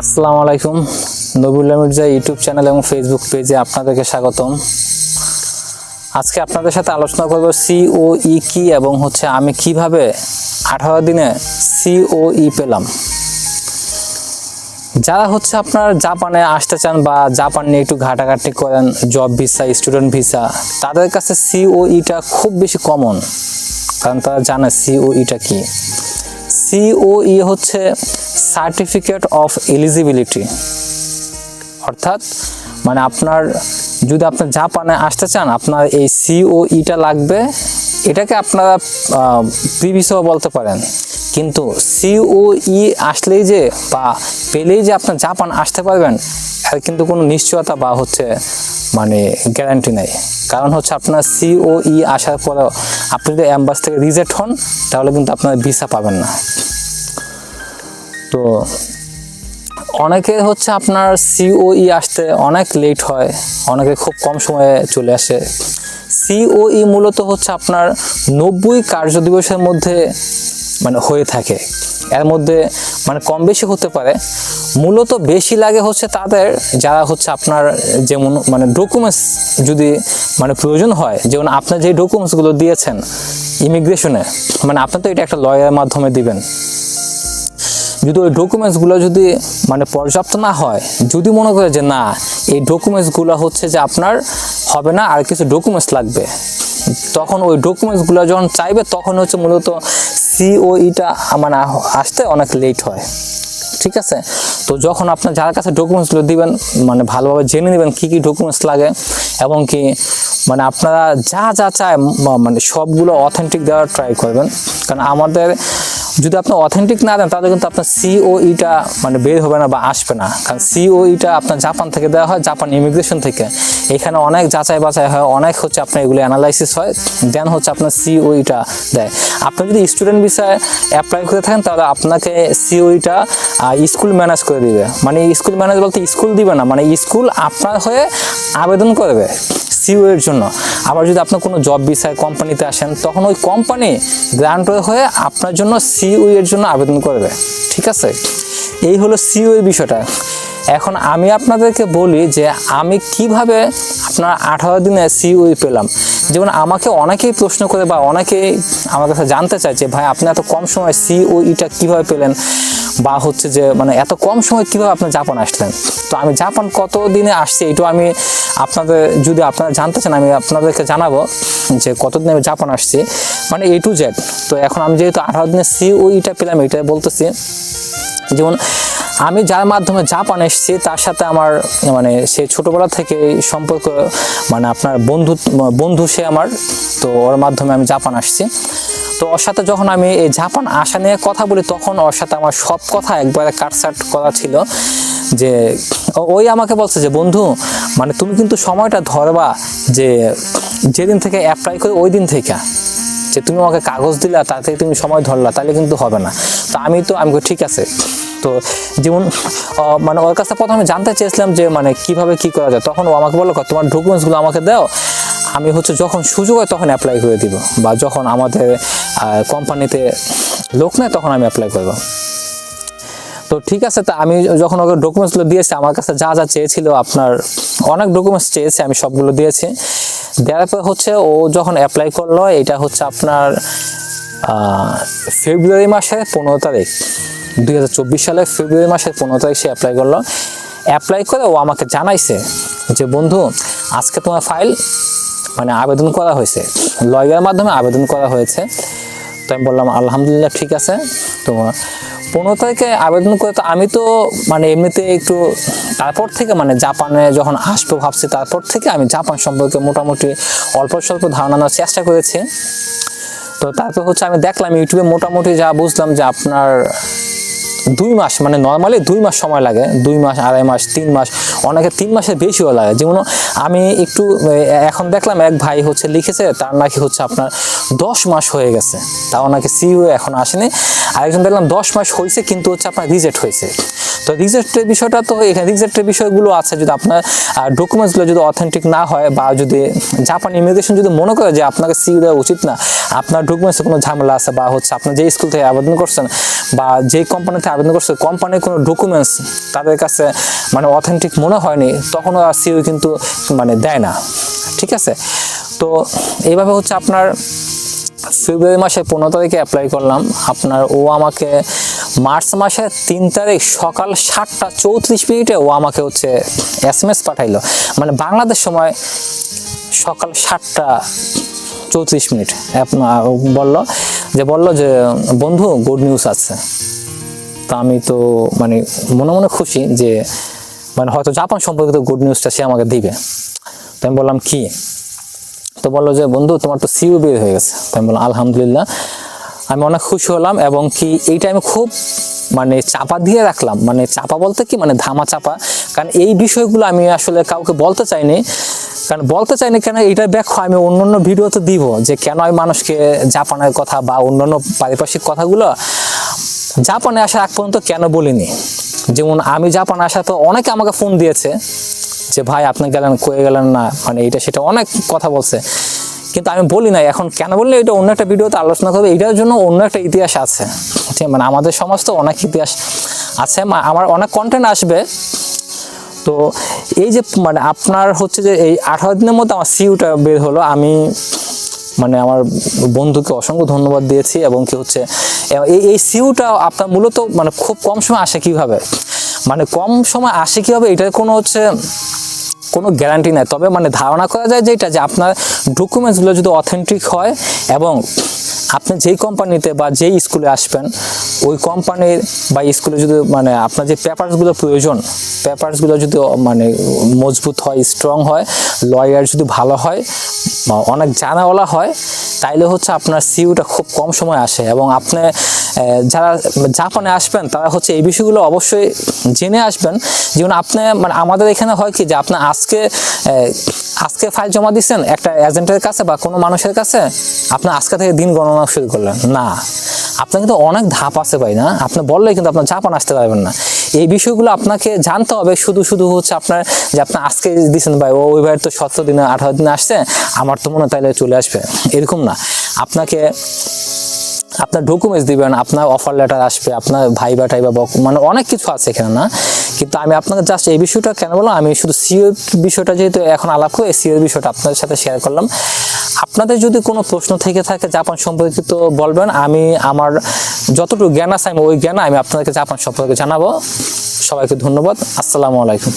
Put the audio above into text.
আসসালামু আলাইকুম। Nabulla Mirza YouTube channel এবং ফেসবুক পেজে আপনাদেরকে স্বাগতম। আজকে আপনাদের সাথে আলোচনা করব সিওই কি এবং হচ্ছে আমি কীভাবে আঠারো দিনে সিওই পেলাম। যারা হচ্ছে আপনার জাপানে আসতে চান বা জাপান নিয়ে একটু ঘাটাঘাটি করেন জব ভিসা স্টুডেন্ট ভিসা তাদের কাছে সিওইটা খুব বেশি কমন কারণ তারা জানে সিওইটা কি। সিওই হচ্ছে সার্টিফিকেট অফ এলিজিবিলিটি অর্থাৎ মানে আপনার, যদি আপনি জাপানে আসতে চান, আপনার এই সিওইটা লাগবে, এটাকে আপনারা প্রিভিসও বলতে পারেন। কিন্তু সিওই আসলেই যে, বা পেলেই যে আপনার জাপান আসতে পারবেন, এর কিন্তু কোনো নিশ্চয়তা বা হচ্ছে মানে গ্যারান্টি নেই। কারণ হচ্ছে আপনার সিওই আসার পরেও, আপনি যদি অ্যাম্বাস থেকে রিজেক্ট হন, তাহলে কিন্তু আপনার ভিসা পাবেন না। তো অনেকে হচ্ছে আপনার সিওই আসতে অনেক লেট হয়, অনেকে খুব কম সময়ে চলে আসে। সিওই মূলত হচ্ছে আপনার নব্বই কার্য দিবসের মধ্যে মানে হয়ে থাকে। এর মধ্যে মানে কম বেশি হতে পারে। মূলত বেশি লাগে হচ্ছে তাদের যারা হচ্ছে আপনার যেমন মানে ডকুমেন্টস যদি মানে প্রয়োজন হয়, যেমন আপনার যে ডকুমেন্টসগুলো দিয়েছেন ইমিগ্রেশনে মানে আপনি তো এটা একটা লয়ারের মাধ্যমে দিবেন। যদি ওই ডকুমেন্টসগুলো যদি মানে পর্যাপ্ত না হয়, যদি মনে করে যে না, এই ডকুমেন্টসগুলো হচ্ছে যে আপনার হবে না, আর কিছু ডকুমেন্টস লাগবে, তখন ওই ডকুমেন্টসগুলো যখন চাইবে, তখন হচ্ছে মূলত সিওইটা মানে আসতে অনেক লেট হয়, ঠিক আছে? তো যখন আপনার যার কাছে ডকুমেন্টসগুলো দিবেন মানে ভালোভাবে জেনে নেবেন কী কী ডকুমেন্টস লাগে, এবং কি মানে আপনারা যা যা চায় মানে সবগুলো অথেন্টিক দেওয়ার ট্রাই করবেন, কারণ আমাদের যদি আপনি অথেন্টিক না দেন, তাহলে কিন্তু আপনার সিওইটা মানে বের হবে না বা আসবে না। কারণ সিওইটা আপনার জাপান থেকে দেওয়া হয়, জাপান ইমিগ্রেশন থেকে। এখানে অনেক যাচাই বাছাই হয়, অনেক হচ্ছে আপনার এগুলো অ্যানালাইসিস হয় দেন হচ্ছে আপনার সিওইটা দেয়। আপনি যদি স্টুডেন্ট ভিসায় অ্যাপ্লাই করে থাকেন, তাহলে আপনাকে সিওইটা স্কুল ম্যানেজ করে দিবে। মানে স্কুল ম্যানেজ বলতে স্কুল দিবে না মানে স্কুল আপনার হয়ে আবেদন করবে। সিও এর জন্য। আবার যদি আপনার কোনো জব বিষয় কোম্পানিতে আসেন, তখন ওই কোম্পানি গ্রান্ট হয়ে আপনার জন্য সিও এর জন্য আবেদন করবে ঠিক আছে? এই হলো সিও এর বিষয়টা। এখন আমি আপনাদেরকে বলি যে আমি কীভাবে আপনার আঠারো দিনে সিওই পেলাম। যেমন আমাকে অনেকেই প্রশ্ন করে বা অনেকেই আমার কাছে জানতে যে, ভাই, আপনি এত কম সময় সিওইটা কীভাবে পেলেন? বা হচ্ছে যে মানে এত কম সময় কীভাবে আপনি জাপান আসলেন? তো আমি জাপান কত দিনে আসছি এটাও আমি আপনাদের, যদি আপনারা জানতে চান, আমি আপনাদেরকে জানাব যে কতদিন আমি জাপান আসছি। মানে এ টু জেড তো এখন আমি যেহেতু আঠারো দিনে সিওইটা পেলাম এটা বলতেছি। যেমন আমি যার মাধ্যমে জাপান এসেছি, তার সাথে আমার মানে সে ছোটবেলা থেকে সম্পর্ক মানে আপনার বন্ধু বন্ধু সে আমার, তো ওর মাধ্যমে আমি জাপান আসছি। তো ওর সাথে যখন আমি এই জাপান আসা নিয়ে কথা বলি, তখন ওর সাথে আমার সব কথা একবারে কাটসাট করা ছিল যে ওই আমাকে বলছে যে, বন্ধু মানে তুমি কিন্তু সময়টা ধরবা যে, যেদিন থেকে অ্যাপ্লাই করি ওই দিন থেকে। যে তুমি আমাকে কাগজ দিলা থেকে তুমি সময় ধরলা, তাহলে কিন্তু হবে না। তো আমি তো, আমি ঠিক আছে। তো যেমন মানে ওর কাছে প্রথমে জানতে চেয়েছিলাম যে মানে কীভাবে কি করা যায়। তখন ও আমাকে বলল তোমার ডকুমেন্টসগুলো আমাকে দাও। আমি হচ্ছে যখন সুযোগ হয় তখন অ্যাপ্লাই করে দিব। বা যখন আমাদের কোম্পানিতে লোক নেয় তখন আমি অ্যাপ্লাই করব। তো ঠিক আছে, তা আমি যখন ওকে ডকুমেন্টসগুলো দিয়েছি, আমার কাছে যা যা চেয়েছিল, আপনার অনেক ডকুমেন্টস চেয়েছে, আমি সবগুলো দিয়েছি। দেওয়ার পর হচ্ছে ও যখন অ্যাপ্লাই করল, এটা হচ্ছে আপনার ফেব্রুয়ারি মাসের পনেরো তারিখ। দুই সালের ফেব্রুয়ারি মাসের পনেরো তারিখ সে অ্যাপ্লাই করল। অ্যাপ্লাই করে ও আমাকে জানাইছে যে, বন্ধু, আজকে তোমার ফাইল মানে আবেদন করা হয়েছে। লয়ারের মাধ্যমে আবেদন করা হয়েছে। তো আমি বললাম, আলহামদুলিল্লাহ, ঠিক আছে। তো পনেরো তারিখে আবেদন করে তো আমি তো মানে এমনিতে একটু, তারপর থেকে মানে জাপানে যখন আসব ভাবছি, তারপর থেকে আমি জাপান সম্পর্কে মোটামুটি অল্প স্বল্প ধারণা নেওয়ার চেষ্টা করেছি। তো তারপর হচ্ছে আমি দেখলাম, ইউটিউবে মোটামুটি যা বুঝলাম যে আপনার দুই মাস মানে নর্মালি দুই মাস সময় লাগে। দুই মাস, আড়াই মাস, তিন মাস, অনেকে তিন মাসের বেশিও লাগে। যেমন আমি একটু এখন দেখলাম এক ভাই হচ্ছে লিখেছে, তার নাকি হচ্ছে আপনার দশ মাস হয়ে গেছে। তা ওনাকে সিইও এখন আসেনি। আরেকজন দেখলাম দশ মাস হয়েছে কিন্তু হচ্ছে আপনার রিজেক্ট হয়েছে তো রিজেক্টের বিষয়টা তো এখানে, রিজেক্টের বিষয়গুলো আছে। যদি আপনার ডকুমেন্টসগুলো যদি অথেন্টিক না হয় বা যদি জাপান ইমিগ্রেশন যদি মনে করে যে আপনাকে সি দেওয়া উচিত না, আপনার ডকুমেন্টসে কোনো ঝামেলা আছে বা হচ্ছে আপনার যে স্কুল থেকে আবেদন করছেন বা যে কোম্পানিতে আবেদন করছেন কোম্পানির কোনো ডকুমেন্টস তাদের কাছে মানে অথেন্টিক মনে হয়নি, তখনও আর সিও কিন্তু মানে দেয় না। ঠিক আছে? তো এইভাবে হচ্ছে আপনার ফেব্রুয়ারি মাসের পনেরো তারিখে অ্যাপ্লাই করলাম। আপনার ও আমাকে মার্চ মাসের তিন তারিখ সকাল সাতটা চৌত্রিশ মিনিটে ও আমাকে হচ্ছে এস এম এস পাঠাইলো। মানে বাংলাদেশ সময় সকাল সাতটা চৌত্রিশ মিনিট। বলল যে বলল যে, বন্ধু গুড নিউজ আছে। তা আমি তো মানে মনে মনে খুশি যে মানে হয়তো জাপান সম্পর্কিত গুড নিউজটা সে আমাকে দিবে। তো আমি বললাম, কি? তো বলল যে, বন্ধু, তোমার তো সিও বের হয়ে গেছে। তো আমি বললাম, আলহামদুলিল্লাহ। আমি অনেক খুশি হলাম এবং কি এইটা আমি খুব মানে চাপা দিয়ে রাখলাম। মানে চাপা বলতে কি? মানে ধামা চাপা। কারণ এই বিষয়গুলো আমি আসলে কাউকে বলতে চাইনি। কারণ বলতে চাইনি কেন? এইটা ব্যাখ্যা আমি অন্য অন্য ভিডিওতে দিব যে কেন আমি মানুষকে জাপানের কথা বা অন্যান্য পারিপার্শ্বিক কথাগুলো জাপানে আসার আগ পর্যন্ত কেন বলিনি? যেমন আমি জাপানে আসার পর অনেকে আমাকে ফোন দিয়েছে যে, ভাই, আপনি গেলেন কয়ে গেলেন না? মানে এটা সেটা অনেক কথা বলছে। কিন্তু আমি বলি না এখন কেন বললে এটা অন্য একটা ভিডিওতে আলোচনা করবে? এটার জন্য অন্য একটা ইতিহাস আছে। ঠিক মানে আমাদের সমাজ তো অনেক ইতিহাস আছে আমার অনেক কন্টেন্ট আসবে। তো এই যে মানে আপনার হচ্ছে যে এই আঠারো দিনের মধ্যে আমার সিউটা বের হলো, আমি মানে আমার বন্ধুকে অসংখ্য ধন্যবাদ দিয়েছি এবং কি হচ্ছে, এই এই সিউটা আপনার মূলত মানে খুব কম সময় আসে কীভাবে? মানে কম সময় আসে কীভাবে? এটার কোনো হচ্ছে কোনো গ্যারান্টি নাই। তবে মানে ধারণা করা যায় যেটা, যে আপনার ডকুমেন্টসগুলো যদি অথেন্টিক হয় এবং আপনি যেই কোম্পানিতে বা যেই স্কুলে আসবেন, ওই কোম্পানির বা স্কুলে যদি মানে আপনার যে পেপারসগুলো প্রয়োজন পেপারসগুলো যদি মানে মজবুত হয় স্ট্রং হয় লয়ার যদি ভালো হয় অনেক জানাওয়ালা হয় তাইলে হচ্ছে আপনার সিউটা খুব কম সময় আসে এবং আপনি যারা জাপানে আসবেন, তারা হচ্ছে এই বিষয়গুলো অবশ্যই জেনে আসবেন। যেমন আপনি মানে আমাদের এখানে হয় কি যে আপনি আজকে আজকে ফাইল জমা দিচ্ছেন একটা এজেন্টের কাছে বা কোনো মানুষের কাছে, আপনি আজকে থেকে দিন গণনা শুরু করলেন। না। আপনার কিন্তু অনেক ধাপ আছে ভাই, না? আপনি বললে কিন্তু আপনার জাপান আসতে পারবেন না। এই বিষয়গুলো আপনাকে জানতে হবে। শুধু শুধু হচ্ছে আপনার যে আপনি আজকে দিচ্ছেন ভাই ওই ভাইয়ের তো সতেরো দিনে, আঠারো দিনে আসছে, আমার তো মনে হয় তাইলে চলে আসবে। এরকম না। আপনাকে আপনার ডকুমেন্টস দিবেন, আপনার অফার লেটার আসবে, আপনার ভাইবা টাইবা বক- মানে অনেক কিছু আছে এখানে, না? কিন্তু আমি আপনাকে জাস্ট এই বিষয়টা কেন বললাম? আমি শুধু সিও বিষয়টা যেহেতু এখন আলাপ করে সিওর বিষয়টা আপনাদের সাথে শেয়ার করলাম। আপনাদের যদি কোনো প্রশ্ন থেকে থাকে জাপান সম্পর্কিত বলবেন, আমি আমার যতটুকু জ্ঞান আছে আমি ওই জ্ঞান আমি আপনাদেরকে জাপান সম্পর্কে জানাব। সবাইকে ধন্যবাদ, আসসালামু আলাইকুম।